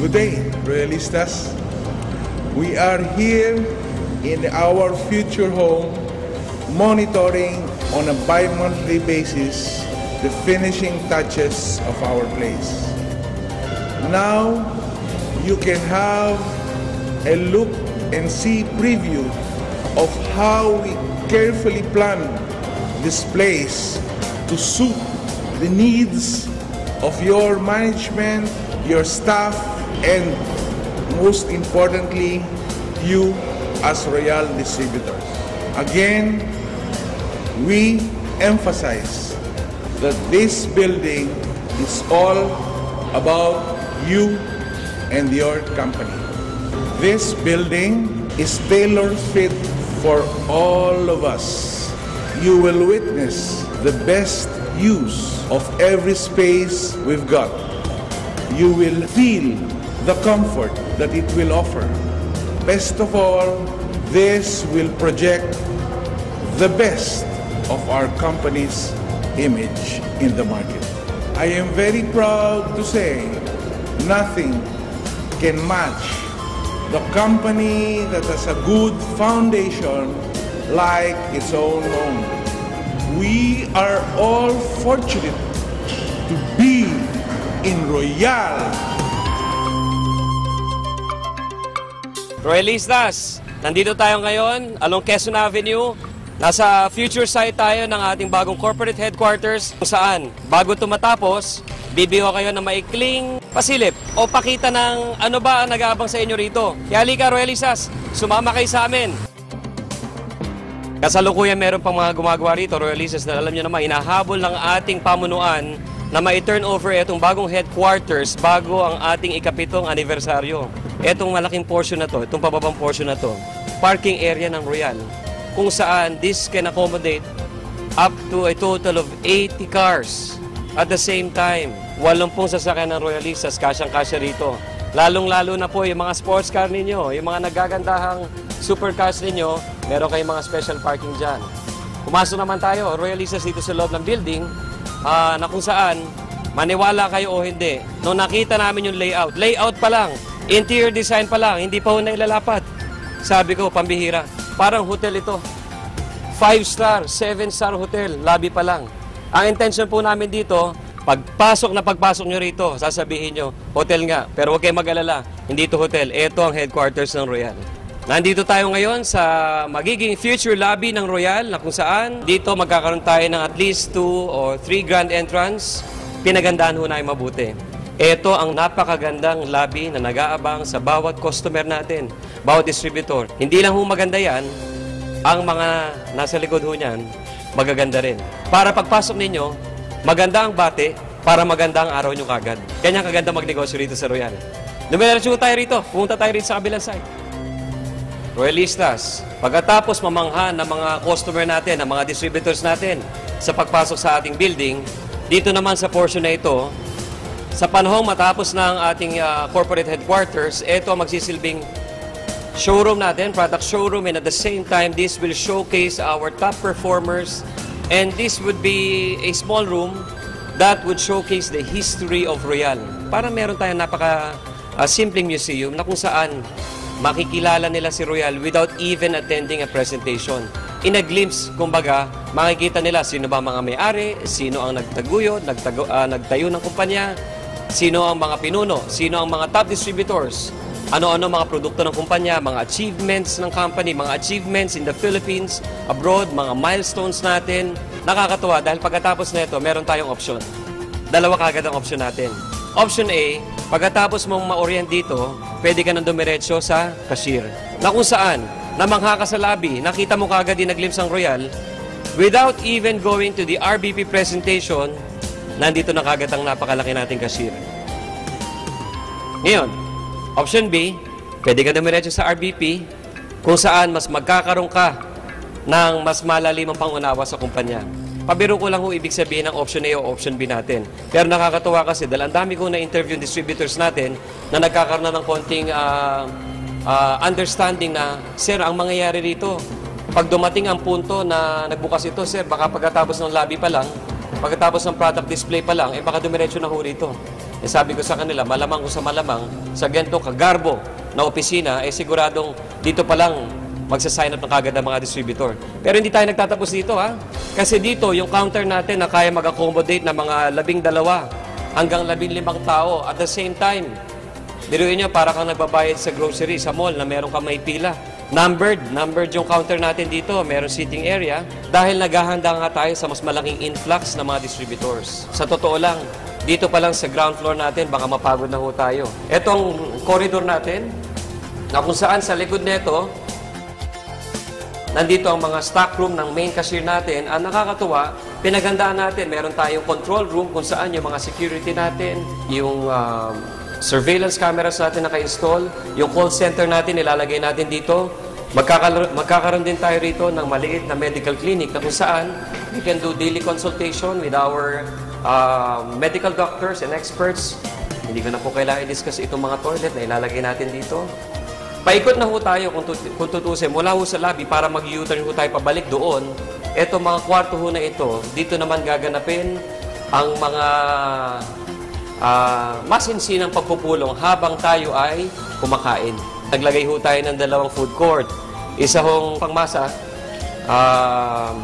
Good day, Realistas. We are here in our future home monitoring on a bi-monthly basis the finishing touches of our place. Now, you can have a look and see preview of how we carefully plan this place to suit the needs of your management, your staff, and most importantly, you as Royal distributors. Again, we emphasize that this building is all about you and your company. This building is tailor fit for all of us. You will witness the best use of every space we've got. You will feel the comfort that it will offer. Best of all, this will project the best of our company's image in the market. I am very proud to say nothing can match the company that has a good foundation like its own home. We are all fortunate to be in Royal. Royalistas, nandito tayo ngayon along Quezon Avenue. Nasa future site tayo ng ating bagong corporate headquarters kung saan bago ito matapos, bibiho kayo ng maikling pasilip o pakita ng ano ba ang nag-aabang sa inyo rito. Kaya halika Royalistas, sumama kayo sa amin. Kasalukuyan meron pang mga gumagawa rito, Royalistas, na alam nyo naman, inahabol ng ating pamunuan na ma-turn over itong bagong headquarters bago ang ating ikapitong anibersaryo. Itong malaking portion na to, itong pababang portion na to, parking area ng Royal, kung saan this can accommodate up to a total of 80 cars at the same time. Walumpung sasakyan ng Royalistas, kasyang-kasya rito. Lalong-lalo na po yung mga sports car ninyo, yung mga nagagandahang supercars ninyo, meron kayong mga special parking dyan. Pumasok naman tayo, Royalistas dito sa loob ng building, ah, na kung saan, maniwala kayo o hindi, nung nakita namin yung layout, layout pa lang, interior design pa lang, hindi pa ho nailalapat. Sabi ko, pambihira, parang hotel ito. 5-star, 7-star hotel, lobby pa lang. Ang intention po namin dito, pagpasok na pagpasok nyo rito, sasabihin nyo, hotel nga, pero huwag kayong mag-alala, hindi ito hotel, ito ang headquarters ng Royal. Nandito tayo ngayon sa magiging future lobby ng Royal na kung saan dito magkakaroon tayo ng at least 2 or 3 grand entrance. Pinagandaan ho na mabuti. Ito ang napakagandang lobby na nag-aabang sa bawat customer natin, bawat distributor. Hindi lang ho maganda yan, ang mga nasa likod ho niyan, magaganda rin. Para pagpasok ninyo, maganda ang bate, para maganda ang araw nyo kagad. Kanya kaganda magnegosyo rito sa Royal. Dumiretso tayo rito, pumunta tayo rito sa kabilang side. Royalistas, pagkatapos mamangha ng mga customer natin, ng mga distributors natin sa pagpasok sa ating building, dito naman sa portion na ito, sa panahong matapos ng ating ah, corporate headquarters, ito ang magsisilbing showroom natin, product showroom, and at the same time, this will showcase our top performers. And this would be a small room that would showcase the history of Royal. Para meron tayong napaka ah, simpleng museum na kung saan makikilala nila si Royal without even attending a presentation. In a glimpse, kumbaga, makikita nila sino ba mga may-ari, sino ang nagtaguyod, nagtago, ah, nagtayo ng kumpanya, sino ang mga pinuno, sino ang mga top distributors, ano-ano mga produkto ng kumpanya, mga achievements ng company, mga achievements in the Philippines, abroad, mga milestones natin. Nakakatuwa dahil pagkatapos na ito, meron tayong option. Dalawa kagad ang option natin. Option A, pagkatapos mong ma-orient dito, pwede ka nang dumiretso sa cashier. Na kung saan, namangha ka sa lobby, nakita mo kagad din naglimpse ang Royal, without even going to the RBP presentation, nandito na kagad ang napakalaki nating cashier. Ngayon, option B, pwede ka dumiretso sa RBP kung saan mas magkakaroon ka ng mas malalimang pangunawa sa kumpanya. Pabiro ko lang ho ibig sabihin ng option A o option B natin. Pero nakakatuwa kasi dahil ang dami kong na-interview yung distributors natin na nagkakaroon na ng konting ah, ah, understanding na, Sir, ang mangyayari rito, pag dumating ang punto na nagbukas ito, Sir, baka pagkatapos ng lobby pa lang, pagkatapos ng product display pa lang, eh baka dumiretso na ho rito. Eh sabi ko sa kanila, malamang ko sa malamang, sa ganito kagarbo na opisina, eh siguradong dito pa lang magsasign up ng kagad ng mga distributor. Pero hindi tayo nagtatapos dito ha. Kasi dito, yung counter natin na kaya mag-accommodate ng mga labing dalawa hanggang labing limang tao at the same time. Biruin nyo, para kang nagbabayad sa grocery, sa mall na meron kang may pila. Numbered, numbered yung counter natin dito, meron seating area dahil naghahanda nga tayo sa mas malaking influx ng mga distributors. Sa totoo lang, dito pa lang sa ground floor natin, baka mapagod na ho tayo. Etong corridor natin, na kung saan sa likod nito, nandito ang mga stock room ng main cashier natin. Ang nakakatuwa, pinagandaan natin, meron tayong control room kung saan yung mga security natin, yung um, surveillance cameras natin naka-install, yung call center natin ilalagay natin dito. Magkakal- magkakaroon din tayo rito ng maliit na medical clinic na kung saan we can do daily consultation with our uh, medical doctors and experts. Hindi ko na po kailangan i-discuss itong mga toilet na ilalagay natin dito. Paikot na ho tayo kung, tut- kung tutusin mula ho sa lobby para mag-U-turn ho tayo pabalik doon. Ito mga kwarto ho na ito, dito naman gaganapin ang mga ah, masinsinang pagpupulong habang tayo ay kumakain. Naglagay ho tayo ng dalawang food court. Isa hong pangmasa, ah,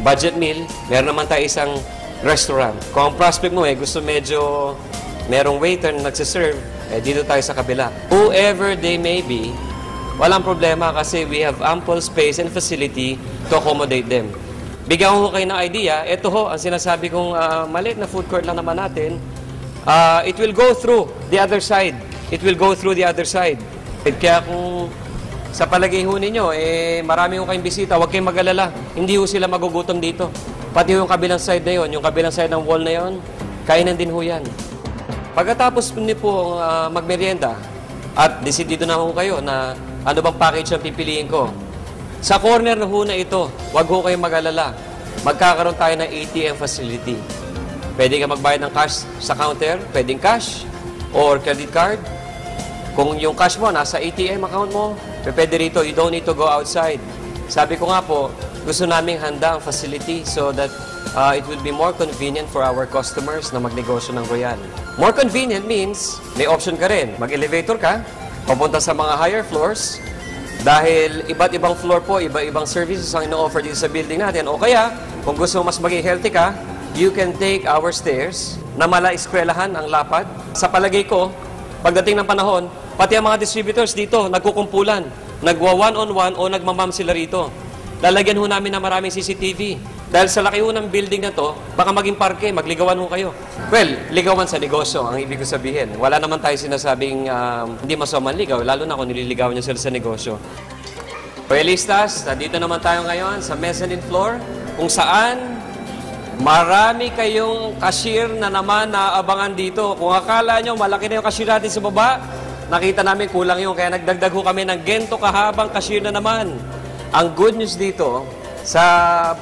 budget meal, meron naman tayo isang restaurant. Kung ang prospect mo eh, gusto medyo merong waiter na nagsiserve, eh dito tayo sa kabila. Whoever they may be, walang problema kasi we have ample space and facility to accommodate them. Bigyan ko kayo ng idea, ito ho, ang sinasabi kong ah, maliit na food court lang naman natin, ah, it will go through the other side. It will go through the other side. Kaya kung sa palagay ho ninyo, eh, marami ho kayong bisita, huwag kayong mag-alala. Hindi ho sila magugutom dito. Pati ho yung kabilang side na yon, yung kabilang side ng wall na yon, kainan din ho yan. Pagkatapos niyo po ah, magmerienda, at desidido na ho kayo na ano bang package ang pipiliin ko. Sa corner na ho na ito, huwag ho kayong mag-alala. Magkakaroon tayo ng ATM facility. Pwede ka magbayad ng cash sa counter, pwedeng cash or credit card. Kung yung cash mo nasa ATM account mo, pwede rito, you don't need to go outside. Sabi ko nga po, gusto naming handa ang facility so that uh, it will be more convenient for our customers na magnegosyo ng Royal. More convenient means may option ka rin. Mag-elevator ka, papunta sa mga higher floors, dahil iba't ibang floor po, iba-ibang services ang ino-offer dito sa building natin. O kaya, kung gusto mo mas maging healthy ka, you can take our stairs na mala eskwelahan ang lapad. Sa palagay ko, pagdating ng panahon, pati ang mga distributors dito, nagkukumpulan. Nagwa one-on-one o nagmamam sila rito. Lalagyan ho namin ng maraming CCTV. Dahil sa laki ng building na to, baka maging parke, magligawan ho kayo. Well, ligawan sa negosyo, ang ibig ko sabihin. Wala naman tayo sinasabing um, hindi masamang ligaw, lalo na kung nililigawan niyo sila sa negosyo. Royalistas, nandito naman tayo ngayon sa mezzanine floor, kung saan marami kayong cashier na naman na abangan dito. Kung akala nyo malaki na yung cashier natin sa baba, nakita namin kulang yung kaya nagdagdag ho kami ng gento kahabang cashier na naman. Ang good news dito, sa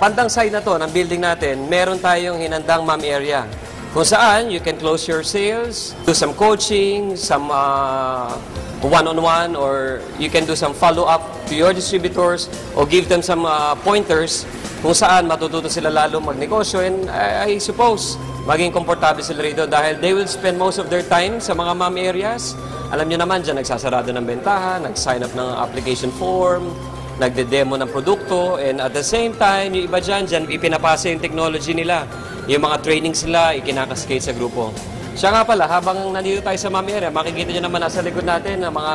bandang side na to ng building natin, meron tayong hinandang ma'am area. Kung saan, you can close your sales, do some coaching, some uh, one-on-one, or you can do some follow-up to your distributors, or give them some uh, pointers kung saan matututo sila lalo magnegosyo. And I, I suppose, maging komportable sila rito dahil they will spend most of their time sa mga ma'am areas. Alam nyo naman, dyan nagsasarado ng bentahan, nag-sign up ng application form, nagde-demo ng produkto, and at the same time, yung iba dyan, dyan ipinapasa yung technology nila. Yung mga trainings nila, ikinakaskate sa grupo. Siya nga pala, habang nandito tayo sa Mami Area, makikita nyo naman nasa likod natin na mga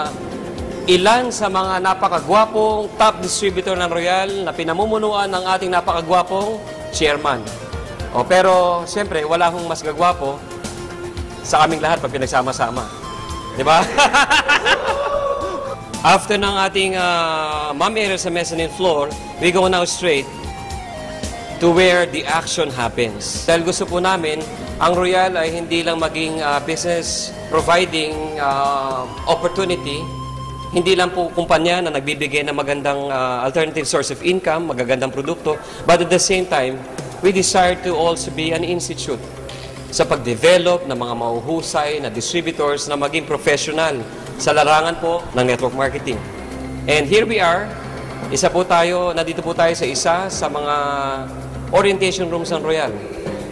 ilan sa mga napakagwapong top distributor ng Royal na pinamumunuan ng ating napakagwapong chairman. O, pero, siyempre, wala hong mas gagwapo sa aming lahat pag pinagsama-sama. Di ba? After ng ating uh, ma'am area sa mezzanine floor, we go now straight to where the action happens. Dahil gusto po namin, ang Royal ay hindi lang maging uh, business providing uh, opportunity, hindi lang po kumpanya na nagbibigay ng magandang uh, alternative source of income, magagandang produkto, but at the same time, we desire to also be an institute sa pag-develop ng mga mahuhusay na distributors na maging professional sa larangan po ng network marketing. And here we are, isa po tayo, nandito po tayo sa isa sa mga orientation rooms ng Royal.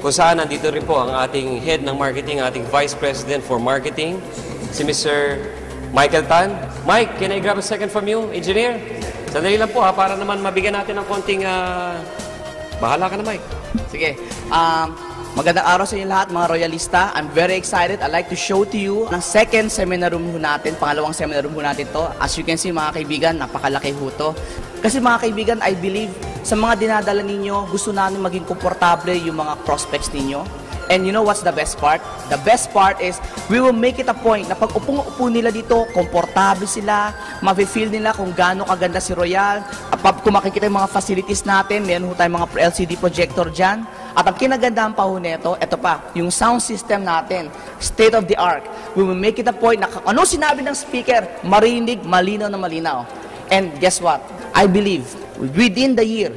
kung saan nandito rin po ang ating head ng marketing, ating vice president for marketing, si Mr. Michael Tan. Mike, can I grab a second from you, engineer? Sandali lang po ha, para naman mabigyan natin ng konting... ah, bahala ka na, Mike. Sige. Um, magandang araw sa inyo lahat, mga royalista. I'm very excited. I'd like to show to you ang second seminar room ho natin, pangalawang seminar room ho natin to. As you can see, mga kaibigan, napakalaki ho to. Kasi mga kaibigan, I believe sa mga dinadala ninyo, gusto namin maging komportable yung mga prospects ninyo. And you know what's the best part? The best part is, we will make it a point na pag upong-upo nila dito, komportable sila, mafe-feel nila kung gaano kaganda si Royal. Kung makikita yung mga facilities natin, meron ho tayong mga LCD projector dyan. At ang kinagandahan pa ho nito, ito pa, yung sound system natin, state of the art. We will make it a point na ano sinabi ng speaker, marinig, malinaw na malinaw. And guess what? I believe, within the year,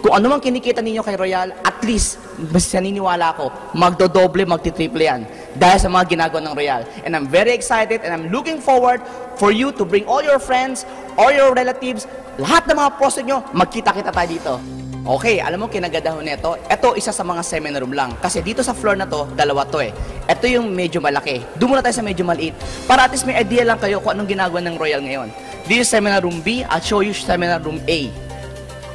kung ano man kinikita ninyo kay Royal, at least, mas naniniwala ako, magdodoble, magtitriple yan. Dahil sa mga ginagawa ng Royal. And I'm very excited and I'm looking forward for you to bring all your friends, all your relatives, lahat ng mga prospect nyo, magkita-kita tayo dito. Okay, alam mo kinagadahon nito, ito isa sa mga seminar room lang. Kasi dito sa floor na to, dalawa to eh. Ito yung medyo malaki. Doon muna tayo sa medyo maliit. Para at least may idea lang kayo kung anong ginagawa ng Royal ngayon. This is seminar room B, I'll show you seminar room A.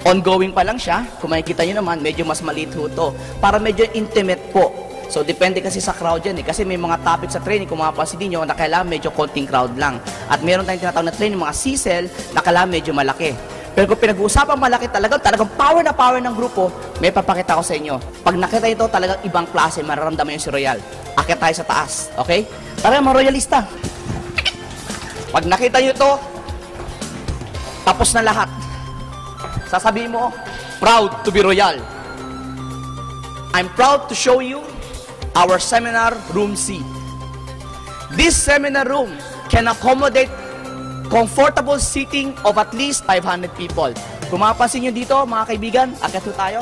Ongoing pa lang siya. Kung makikita nyo naman, medyo mas maliit ho to. Para medyo intimate po. So, depende kasi sa crowd yan eh. Kasi may mga topic sa training, kung mapapansin niyo na kailangan medyo konting crowd lang. At meron tayong tinatawag na training, mga CSL, na kailangan medyo malaki. Pero kung pinag-uusapang malaki talaga, talagang power na power ng grupo, may papakita ko sa inyo. Pag nakita ito, talagang ibang klase, mararamdaman yung si Royal. Akit tayo sa taas, okay? Tara mga royalista. Pag nakita nyo ito, tapos na lahat. Sasabihin mo, proud to be royal. I'm proud to show you our seminar room C. This seminar room can accommodate comfortable seating of at least 500 people. Kung mapapansin nyo dito, mga kaibigan, ho tayo.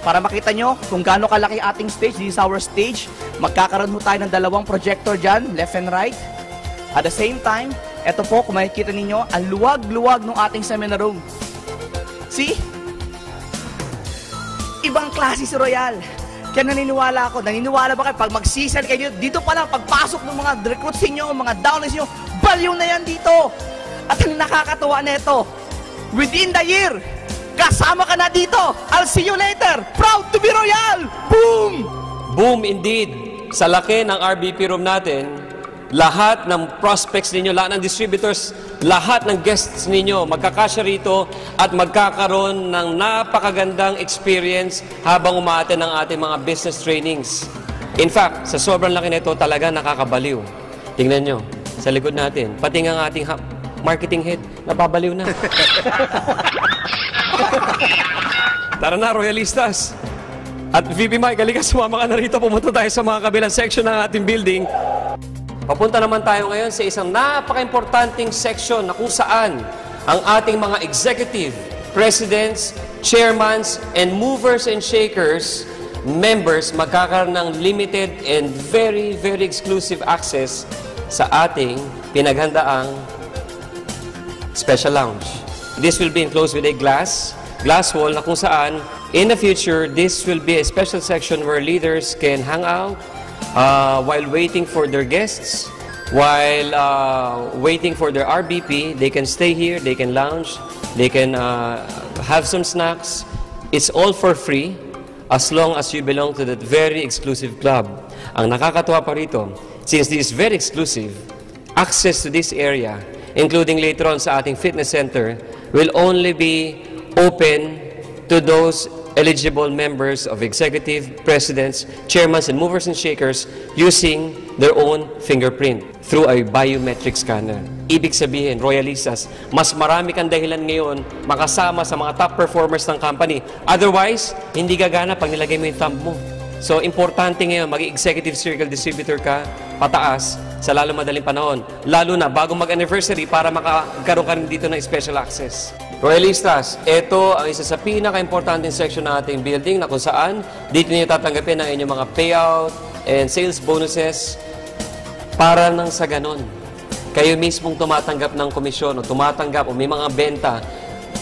Para makita nyo kung gaano kalaki ating stage, this is our stage. Magkakaroon ho tayo ng dalawang projector dyan, left and right. At the same time, eto po, kung makikita ninyo, ang luwag-luwag ng ating seminar room. See? Ibang klase si Royal. Kaya naniniwala ako, naniniwala ba kayo, pag magsisel kayo dito, dito pa lang, pagpasok ng mga recruits ninyo, mga downlines ninyo, baliw na yan dito. At ang nakakatuwa nito, within the year, kasama ka na dito. I'll see you later. Proud to be Royal. Boom! Boom indeed! Sa laki ng RBP room natin, lahat ng prospects ninyo, lahat ng distributors, lahat ng guests ninyo magkakasya rito at magkakaroon ng napakagandang experience habang umaaten ng ating mga business trainings. In fact, sa sobrang laki nito, talaga nakakabaliw. Tingnan nyo, sa likod natin, pati nga ang ating marketing head, napabaliw na. Tara na, Royalistas! At VP Mike, halika, sumama ka na rito. Pumunta tayo sa mga kabilang section ng ating building. Papunta naman tayo ngayon sa isang napaka-importanting section na kung saan ang ating mga executive, presidents, chairmans, and movers and shakers, members, magkakaroon ng limited and very, very exclusive access sa ating pinaghandaang special lounge. This will be enclosed with a glass, glass wall na kung saan in the future, this will be a special section where leaders can hang out uh, while waiting for their guests, while uh, waiting for their RBP. They can stay here, they can lounge, they can uh, have some snacks. It's all for free as long as you belong to that very exclusive club. Ang nakakatuwa pa rito, since this is very exclusive, access to this area, including later on sa ating fitness center, will only be open to those eligible members of executive, presidents, chairmans, and movers and shakers using their own fingerprint through a biometric scanner. Ibig sabihin, royalistas, mas marami kang dahilan ngayon makasama sa mga top performers ng company. Otherwise, hindi gagana pag nilagay mo yung thumb mo. So, importante ngayon, maging executive circle distributor ka, pataas, sa lalo madaling panahon. Lalo na, bago mag-anniversary, para makakaroon ka rin dito ng special access. Royalistas, ito ang isa sa pinaka-importanting section ng ating building na kung saan dito niyo tatanggapin ang inyong mga payout and sales bonuses para nang sa ganon. Kayo mismong tumatanggap ng komisyon o tumatanggap o may mga benta,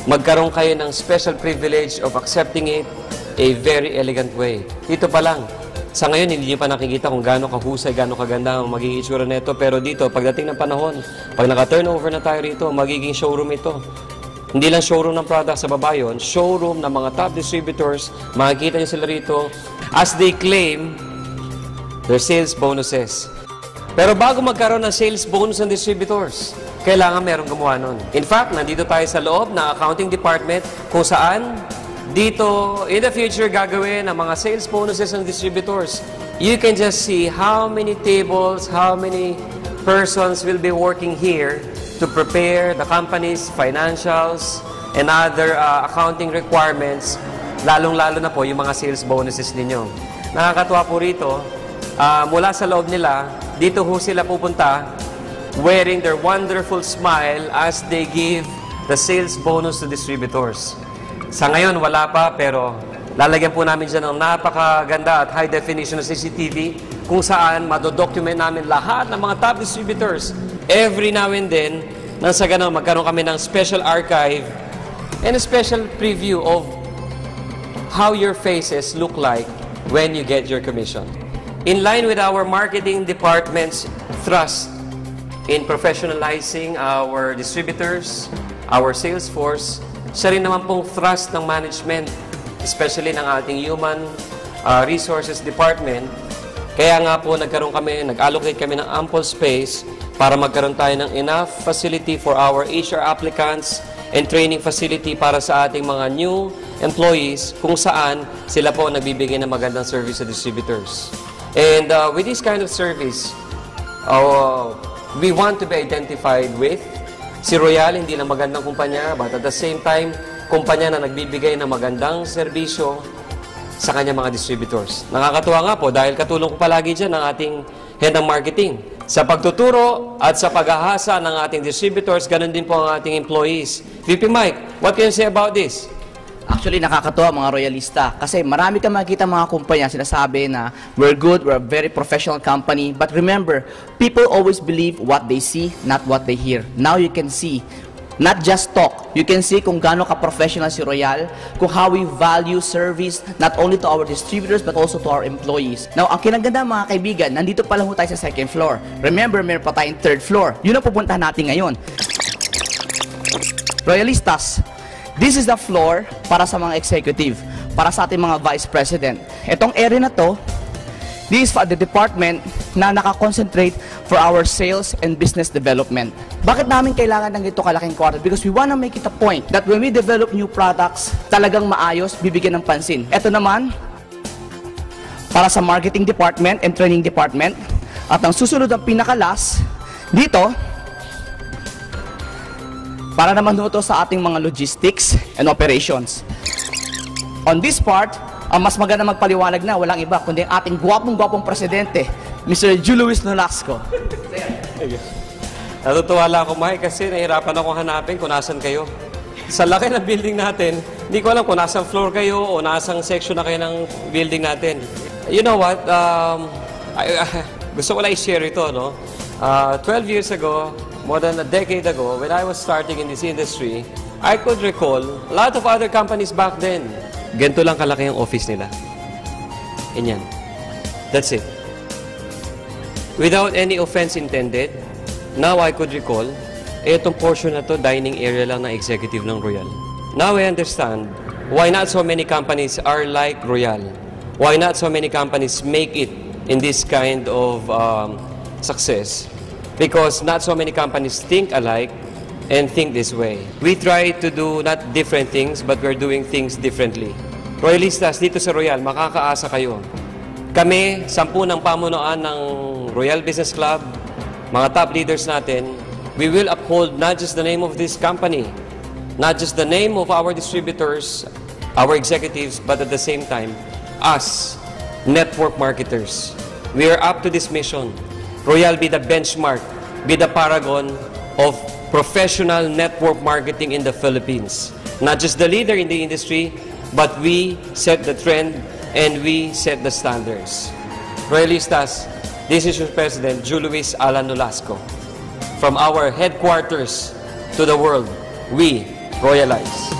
magkaroon kayo ng special privilege of accepting it a very elegant way. Dito pa lang, sa ngayon, hindi nyo pa nakikita kung gaano kahusay, gaano kaganda ang magiging itsura nito. Pero dito, pagdating ng panahon, pag naka-turnover na tayo rito, magiging showroom ito. Hindi lang showroom ng product sa baba yun, showroom ng mga top distributors, makikita nyo sila rito as they claim their sales bonuses. Pero bago magkaroon ng sales bonus ng distributors, kailangan merong gumawa nun. In fact, nandito tayo sa loob ng accounting department kung saan dito, in the future, gagawin ang mga sales bonuses ng distributors. You can just see how many tables, how many persons will be working here to prepare the company's financials and other uh, accounting requirements, lalong-lalo na po yung mga sales bonuses ninyo. Nakakatuwa po rito, uh, mula sa loob nila, dito ho sila pupunta wearing their wonderful smile as they give the sales bonus to distributors. Sa ngayon, wala pa, pero lalagyan po namin dyan ng napakaganda at high definition na CCTV kung saan madodocument namin lahat ng mga top distributors every now and then nang sa ganun magkaroon kami ng special archive and a special preview of how your faces look like when you get your commission. In line with our marketing department's thrust in professionalizing our distributors, our sales force, siya rin naman pong thrust ng management, especially ng ating human uh, resources department. Kaya nga po nagkaroon kami, nag-allocate kami ng ample space para magkaroon tayo ng enough facility for our HR applicants and training facility para sa ating mga new employees kung saan sila po nagbibigay ng magandang service sa distributors. And uh, with this kind of service, uh, we want to be identified with si Royal, hindi lang magandang kumpanya, but at the same time, kumpanya na nagbibigay ng magandang serbisyo sa kanyang mga distributors. Nakakatuwa nga po dahil katulong ko palagi dyan ng ating head ng marketing. Sa pagtuturo at sa pag-ahasa ng ating distributors, ganun din po ang ating employees. VP Mike, what can you say about this? Actually, nakakatuwa mga royalista kasi marami kang makikita mga kumpanya sinasabi na we're good, we're a very professional company. But remember, people always believe what they see, not what they hear. Now you can see Not just talk. You can see kung gaano ka-professional si Royal, kung how we value service not only to our distributors but also to our employees. Now, ang kinaganda mga kaibigan, nandito pa lang ho tayo sa second floor. Remember, meron pa tayong third floor. Yun ang pupuntahan natin ngayon. Royalistas, this is the floor para sa mga executive, para sa ating mga vice president. Itong area na to, this is for the department na nakakonsentrate for our sales and business development. Bakit namin kailangan ng ito kalaking quarter? Because we wanna make it a point that when we develop new products, talagang maayos, bibigyan ng pansin. Ito naman, para sa marketing department and training department. At ang susunod ang pinakalas, dito, para naman ito sa ating mga logistics and operations. On this part, ang mas maganda magpaliwanag na, walang iba, kundi ang ating gwapong-gwapong presidente, Mr. Julius Nolasco. Natutuwa lang ako, Mike, kasi nahirapan ako hanapin kung nasan kayo. Sa laki ng building natin, hindi ko alam kung nasang floor kayo o nasang section na kayo ng building natin. You know what? Um, I, gusto ko lang i-share ito, no? Uh, 12 years ago, more than a decade ago, when I was starting in this industry, I could recall a lot of other companies back then. Ganito lang kalaki ang office nila. Ganyan. That's it. Without any offense intended, now I could recall, etong portion na to, dining area lang ng executive ng Royal. Now I understand why not so many companies are like Royal. Why not so many companies make it in this kind of um, success. Because not so many companies think alike and think this way. We try to do not different things, but we're doing things differently. Royalistas, dito sa Royal, makakaasa kayo. Kami, sampu ng pamunuan ng Royal Business Club, mga top leaders natin, we will uphold not just the name of this company, not just the name of our distributors, our executives, but at the same time, us, network marketers. We are up to this mission. Royal be the benchmark, be the paragon of professional network marketing in the Philippines. Not just the leader in the industry, but we set the trend and we set the standards. Royalistas, this is your President, Julius Alan Nolasco. From our headquarters to the world, we royalize.